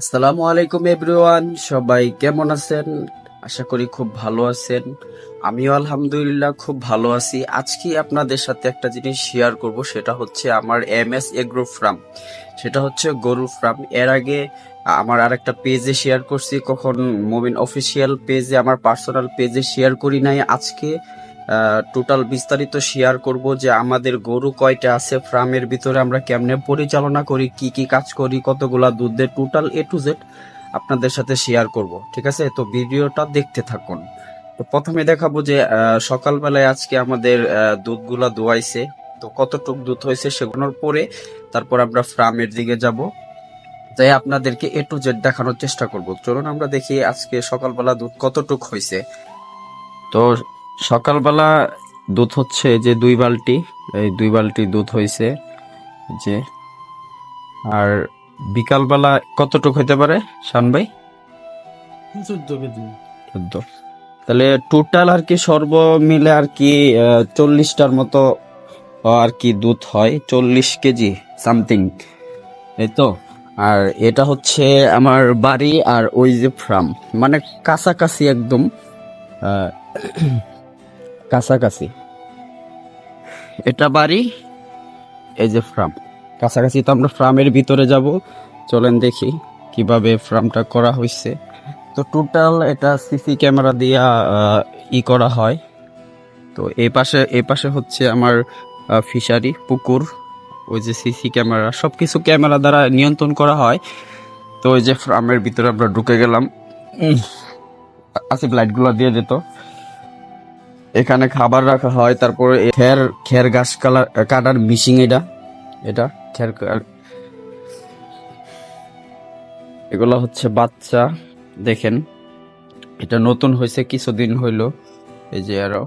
আসসালামু আলাইকুম, এভরিওয়ান। সবাই কেমন আছেন? আশা করি খুব ভালো আছেন। আমিও আলহামদুলিল্লাহ খুব ভালো আছি। আজকে আপনাদের সাথে একটা জিনিস শেয়ার করব, সেটা হচ্ছে আমার এম এস এগ্রো ফার্ম সেটা হচ্ছে গরু ফার্ম এর আগে আমার আর একটা পেজে শেয়ার করছি, কখন মুমিন অফিসিয়াল পেজে আমার পার্সোনাল পেজে শেয়ার করি নাই। আজকে টোটাল বিস্তারিত শেয়ার করব যে আমাদের গরু কয়টা আছে ফার্মের ভিতরে আমরা কেমনে পরিচালনা করি, কি কি কাজ করি, কতগুলা দুধ দেয় টোটাল এ টু জেড আপনাদের সাথে শেয়ার করব, ঠিক আছে? তো ভিডিওটা দেখতে থাকুন। তো প্রথমে দেখাবো যে সকালবেলায় আজকে আমাদের দুধগুলা দোয়াইছে। তো কতটুক দুধ হয়েছে সেগুলোর পরে তারপর আমরা ফার্মের দিকে যাব। তাই আপনাদেরকে এ টু জেড দেখানোর চেষ্টা করব। চলুন আমরা দেখি আজকে সকালবেলা দুধ কতটুক হয়েছে। তো সকালবেলা দুধ হচ্ছে যে দুই বালতি এই দুই বালতি দুধ হয়েছে যে। আর বিকালবেলা কতটুক হইতে পারে শান ভাই? চোদ্দ কেজি। চোদ্দ। তাহলে টোটাল আর কি সর্ব মিলে আর কি চল্লিশটার মতো আর কি দুধ হয় চল্লিশ কেজি সামথিং এই তো। আর এটা হচ্ছে আমার বাড়ি আর ওই যে ফার্ম মানে কাছাকাছি একদম কাছাকাছি। এটা বাড়ি এই যে ফার্ম। কাছাকাছি তো আমরা ফার্মের ভিতরে যাব। চলেন দেখি কীভাবে ফার্মটা করা হয়েছে তো টোটাল এটা সিসি ক্যামেরা দিয়ে ই করা হয়। তো এই পাশে এই পাশে হচ্ছে আমার ফিশারি পুকুর ওই যে সিসি ক্যামেরা। সব কিছু ক্যামেরা দ্বারা নিয়ন্ত্রণ করা হয়। তো ওই যে ফার্মের ভিতরে আমরা ঢুকে গেলাম। আসিফ লাইটগুলো দিয়ে দিত এখানে খাবার রাখা হয়, তারপরে খের খের গাছ কালার কাটার মিশিং এটা এটা, খের এগুলো হচ্ছে বাচ্চা, দেখেন। এটা নতুন হয়েছে, কিছুদিন হইল। এই যে আরও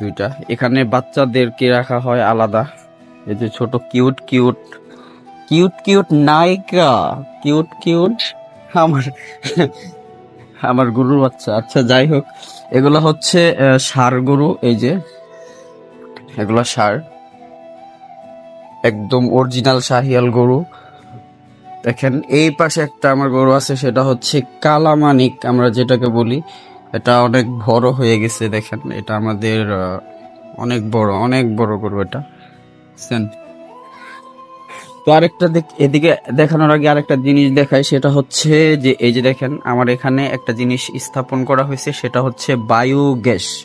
দুইটা। এখানে বাচ্চাদেরকে রাখা হয় আলাদা। এই যে ছোট কিউট কিউট কিউট কিউট নায়িকা। কিউট কিউট আমার আমার গরুর বাচ্চা। আচ্ছা যাই হোক। এগুলো হচ্ছে ষাঁড় গরু, এই যে। এগুলো সার। একদম অরিজিনাল শাহিয়াল গরু। দেখেন, এই পাশে একটা আমার গরু আছে, সেটা হচ্ছে কালামানিক, আমরা যেটাকে বলি। এটা অনেক বড় হয়ে গেছে, দেখেন। এটা আমাদের অনেক বড় অনেক বড় গরু এটা? তো আরেকটা দেখ- এদিকে দেখানোর আগে আরেকটা জিনিস দেখাই, সেটা হচ্ছে যে, এই যে দেখেন, আমার এখানে একটা জিনিস স্থাপন করা হয়েছে, সেটা হচ্ছে বায়ু গ্যাস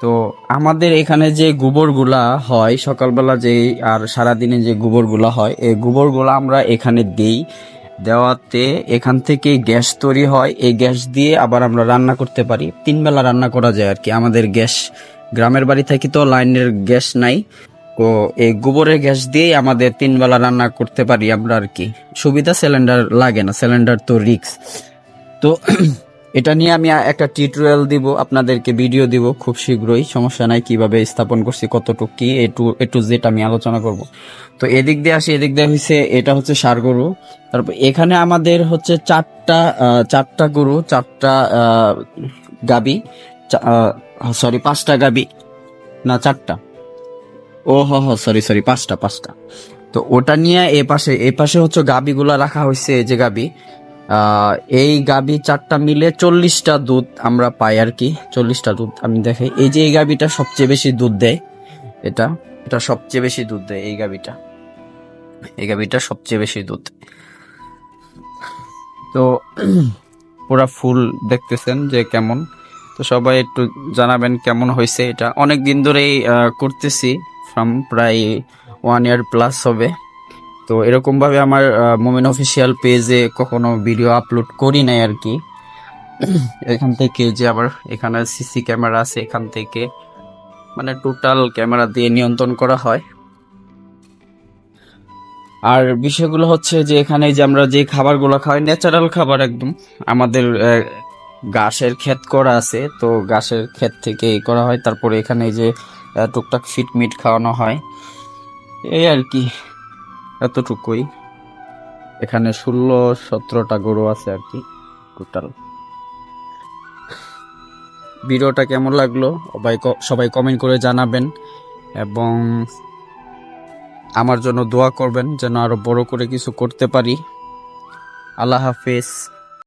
তো আমাদের এখানে যে গোবরগুলা হয়, সকালবেলা যে আর সারাদিনে যে গোবরগুলা হয়, এই গোবরগুলা আমরা এখানে দেই। দেওয়াতে এখান থেকে গ্যাস তৈরি হয়। এই গ্যাস দিয়ে আবার আমরা রান্না করতে পারি। তিন বেলা রান্না করা যায় আর কি। আমাদের গ্যাস, গ্রামের বাড়ি থেকে তো লাইনের গ্যাস নাই। এই গোবরের গ্যাস দিয়েই আমাদের তিন বেলা রান্না করতে পারি আমরা আর কি। সুবিধা সিলিন্ডার লাগে না সিলিন্ডার তো রিক্স তো এটা নিয়ে আমি একটা টিউটোরিয়াল দিব, আপনাদেরকে ভিডিও দিব খুব শীঘ্রই, সমস্যা নাই কীভাবে স্থাপন করছি, কতটুকু কি A to A to Z আমি আলোচনা করব। তো এদিক দিয়ে আসি, এদিক দিয়ে হচ্ছে এটা হচ্ছে সার গরু। তারপর এখানে আমাদের হচ্ছে চারটা চারটা গরু, চারটা গাবি সরি পাঁচটা গাবি, না, চারটা। ও, হ হ সরি সরি পাঁচটা পাঁচটা। তো ওটা নিয়ে এ পাশে এ পাশে হচ্ছে গাবিগুলা রাখা হয়েছে এই যে গাবি। এই গাবি চারটা মিলে চল্লিশটা দুধ আমরা পাই আর কি, চল্লিশটা দুধ আমি দেখে। এই যে এই গাবিটা সবচেয়ে বেশি দুধ দেয়, এটা এটা সবচেয়ে বেশি দুধ দেয়, এই গাবিটা। এই গাবিটা সবচেয়ে বেশি দুধ। তো পুরা ফুল দেখতেছেন যে কেমন। তো সবাই একটু জানাবেন কেমন হয়েছে এটা। অনেক দিন ধরেই করতেছি। ফ্রম প্রায় ওয়ান ইয়ার প্লাস হবে। তো এরকম ভাবে আমার মোমেন অফিসিয়াল পেজে কখনো ভিডিও আপলোড করি নাই আর কি। এখান থেকে যে আবার এখানে সিসি ক্যামেরা আছে, এখান থেকে মানে টোটাল ক্যামেরা দিয়ে নিয়ন্ত্রণ করা হয়। আর বিষয়গুলো হচ্ছে যে এখানে যে আমরা যে খাবারগুলো খাই ন্যাচারাল খাবার একদম। আমাদের ঘাসের ক্ষেত করা আছে, তো ঘাসের ক্ষেত থেকে করা হয়। তারপরে এখানে যে টুকটাক ফিট মিট খাওয়ানো হয়। এই আর কি, এতটুকুই। এখানে ষোলো, সতেরোটা গরু আছে আর কি টোটাল ভিডিওটা কেমন লাগল? সবাই সবাই কমেন্ট করে জানাবেন এবং আমার জন্য দোয়া করবেন যেন আরও বড় করে কিছু করতে পারি। আল্লাহ হাফেজ।